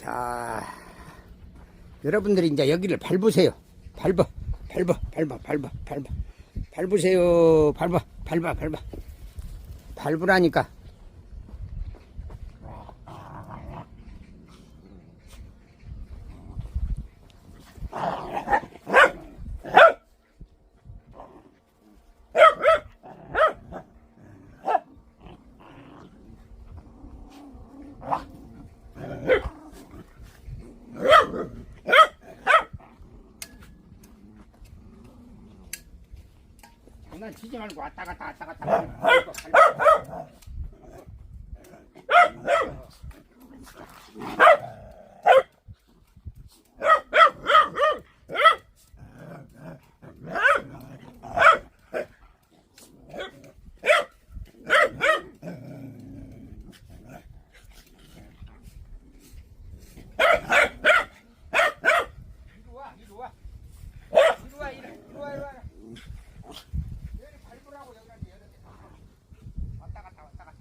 자, 여러분들이 이제 여기를 밟으세요. 밟아, 밟아, 밟아, 밟아, 밟아. 밟으세요. 밟아, 밟아, 밟아. 밟으라니까. 치지 말고 왔다 갔다 왔다 갔다 밟아, 밟아. 이리 와, 이리 와. 이리 와, 이리 와, 이리 와, 이리 와. 여기 밟으라고 여기까지 이렇게 왔다 갔다 왔다 갔다.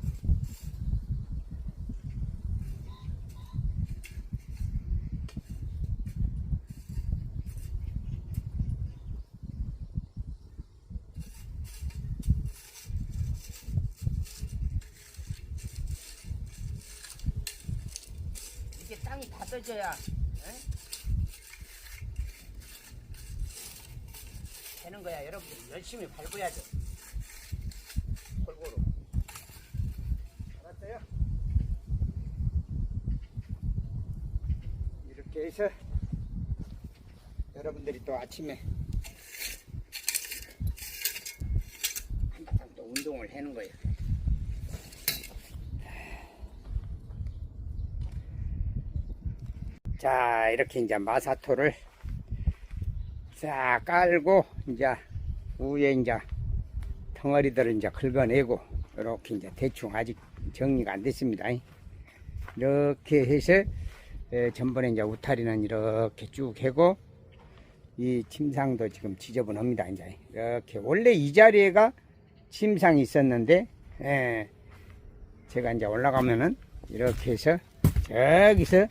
이게 땅이 다 떠져야 에? 되는 거야. 여러분들 열심히 밟아야 돼 골고루. 알았어요? 이렇게 해서 여러분들이 또 아침에 한바탕 또 운동을 해는 거예요 자 이렇게 이제 마사토를 싹 깔고 이제 위에 이제 덩어리들을 이제 긁어내고 이렇게 이제 대충 아직 정리가 안 됐습니다. 이렇게 해서 에, 전번에 이제 우타리는 이렇게 쭉 해고 이 침상도 지금 지저분합니다. 이제 이렇게 원래 이 자리에가 침상이 있었는데 예, 제가 이제 올라가면은 이렇게 해서 저기서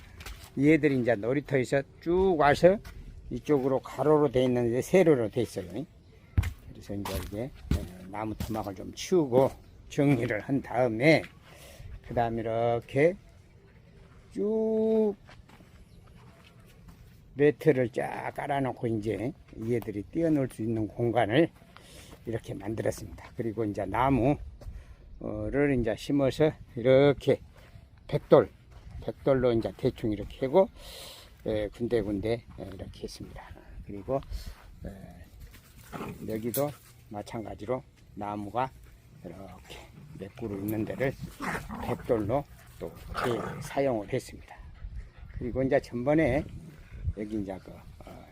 얘들이 이제 놀이터에서 쭉 와서 이쪽으로 가로로 돼 있는데 세로로 돼 있어요. 그래서 이제 이게 어, 나무 토막을 좀 치우고 정리를 한 다음에 그 다음에 이렇게 쭉 매트를 쫙 깔아놓고 이제 얘들이 뛰어놀 수 있는 공간을 이렇게 만들었습니다. 그리고 이제 나무를 이제 심어서 이렇게 백돌, 백돌로 이제 대충 이렇게 하고 예, 군데군데 예, 이렇게 했습니다. 그리고 예, 여기도 마찬가지로 나무가 이렇게 몇 그루 있는 데를 백돌로 또 재- 사용을 했습니다. 그리고 이제 전번에 여기 이제 그 어,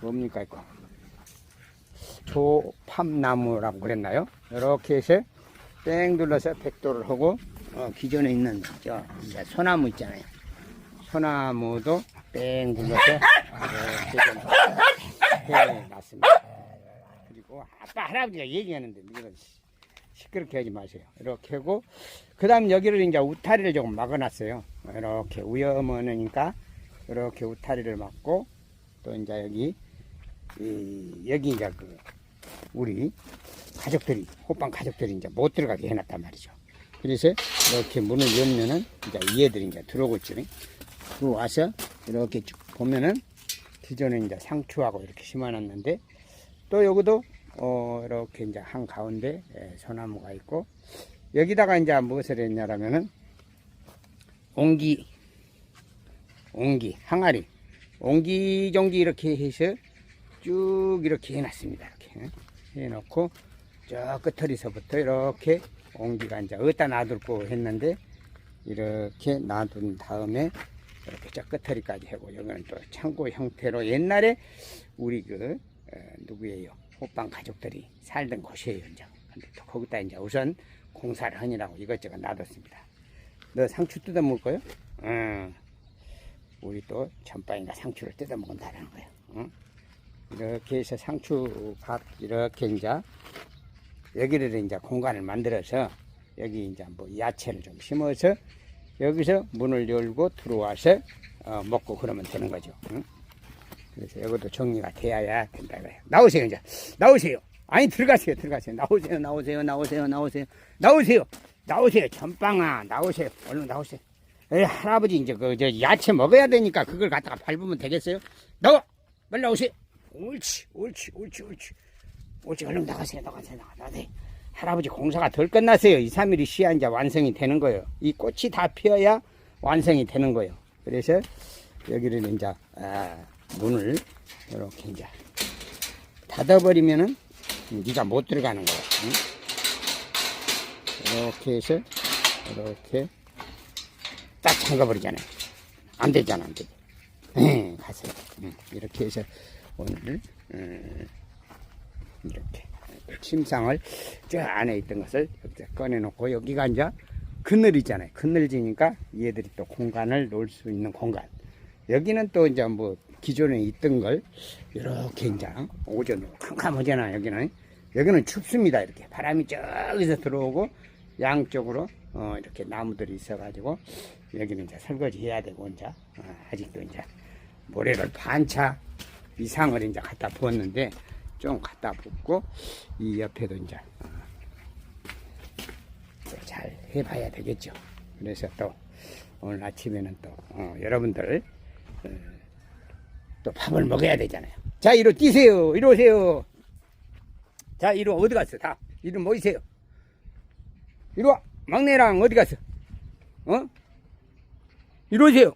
뭡니까 이거 조팝나무라고 그랬나요? 이렇게 해서 뺑 둘러서 백돌을 하고 어, 기존에 있는 저 소나무 있잖아요. 소나무도 뺑좀 해놨습니다. 그리고 아빠 할아버지가 얘기하는데 이거 시끄럽게 하지 마세요. 이렇게 하고 그 다음 여기를 이제 우타리를 조금 막아놨어요. 이렇게 위험하니까 이렇게 우타리를 막고 또 이제 여기 이, 여기 이제 그 우리 가족들이 호빵 가족들이 이제 못 들어가게 해놨단 말이죠. 그래서 이렇게 문을 열면은 이제 얘들이 이제 들어오고 있죠. 들어와서 이렇게 쭉 보면은 기존에 이제 상추하고 이렇게 심어놨는데 또 여기도 어 이렇게 이제 한 가운데 예, 소나무가 있고 여기다가 이제 무엇을 했냐라면은 옹기 옹기 항아리 옹기종기 이렇게 해서 쭉 이렇게 해놨습니다 이렇게 해놓고 저 끝터리서부터 이렇게 옹기가 이제 어디다 놔둘고 했는데 이렇게 놔둔 다음에 이렇게 저 끝터리까지 하고 여기는 또 창고 형태로 옛날에 우리 그 어, 누구예요 호빵 가족들이 살던 곳이에요 이제 근데 또 거기다 이제 우선 공사를 하느라고 이것저것 놔뒀습니다 너 상추 뜯어 먹을 거요? 응. 우리 또 전빵이가 상추를 뜯어 먹는다는 거예요 응? 이렇게 해서 상추밭 이렇게 이제 여기를 이제 공간을 만들어서 여기 이제 뭐 야채를 좀 심어서 여기서 문을 열고 들어와서 어, 먹고 그러면 되는 거죠. 응? 그래서 이것도 정리가 돼야 된다 이거예요. 나오세요 이제 나오세요. 아니 들어가세요 들어가세요. 나오세요 나오세요 나오세요 나오세요 나오세요 나오세요 전빵아 나오세요 얼른 나오세요. 에이, 할아버지 이제 그 저 야채 먹어야 되니까 그걸 갖다가 밟으면 되겠어요? 나와 빨리 나오세요. 옳지 옳지 옳지 옳지 옳지 얼른 나가세요 나가세요 나가- 나가세요. 할아버지 공사가 덜 끝났어요. 2, 3일이 쉬야 이제 완성이 되는 거예요. 이 꽃이 다 피어야 완성이 되는 거예요. 그래서 여기를 이제 아, 문을 이렇게 이제 닫아버리면은 네가 못 들어가는 거야. 응? 이렇게 해서 이렇게 딱 잠가버리잖아요. 안 되잖아, 안 되지. 에이, 가세요. 응, 이렇게 해서 오늘 음, 이렇게 침상을 저 안에 있던 것을 여기다 꺼내놓고 여기가 이제 그늘이잖아요. 그늘지니까 얘들이 또 공간을 놓을 수 있는 공간. 여기는 또 이제 뭐 기존에 있던 걸 이렇게 이제 오전 캄캄하잖아 여기는 여기는 춥습니다 이렇게 바람이 저기서 들어오고 양쪽으로 어 이렇게 나무들이 있어가지고 여기는 이제 설거지 해야 되고 이제 어, 아직도 이제 모래를 반차 이상을 이제 갖다 부었는데 좀 갖다 붓고 이 옆에도 이제 어, 또잘 해봐야 되겠죠. 그래서 또 오늘 아침에는 또 어, 여러분들 어, 또 밥을 먹어야 되잖아요. 자 이리 뛰세요. 이리 오세요. 자 이리 와. 어디 갔어? 다 이리 모이세요. 이리 와. 막내랑 어디 갔어? 어? 이리 오세요.